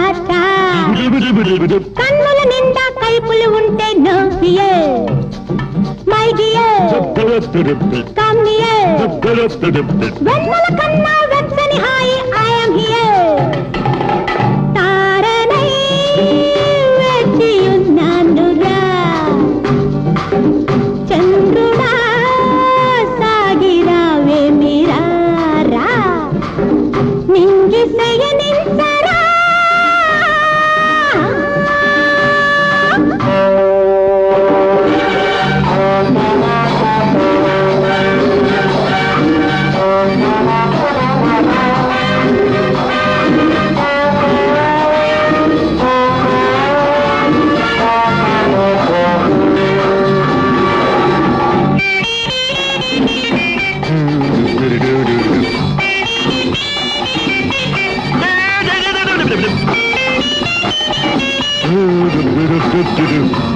ఆశ కన్నుల నిండా కైపులు ఉంటే నవ్వియే. మైగియే కమ్మియే వెన్నెల కన్నా వెచ్చని హాయి good to do.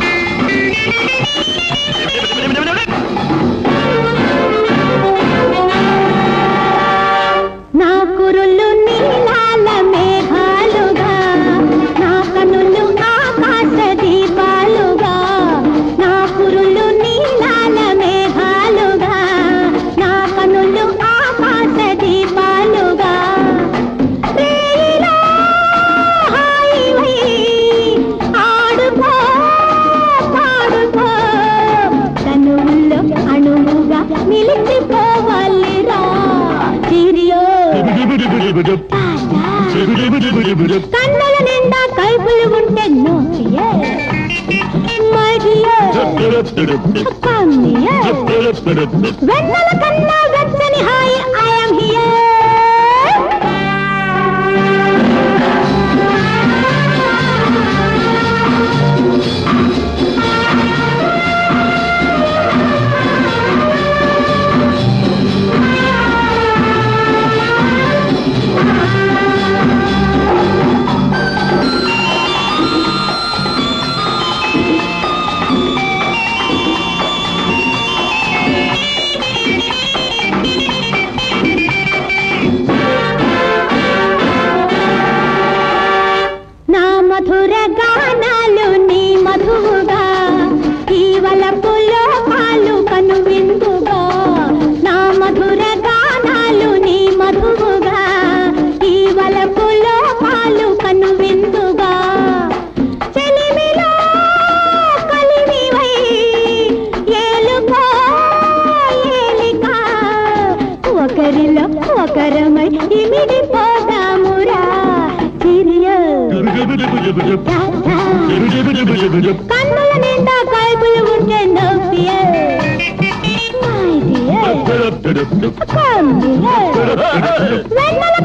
I am here. కన్నుల నిండా కైపులు ఉంటే వెన్నెల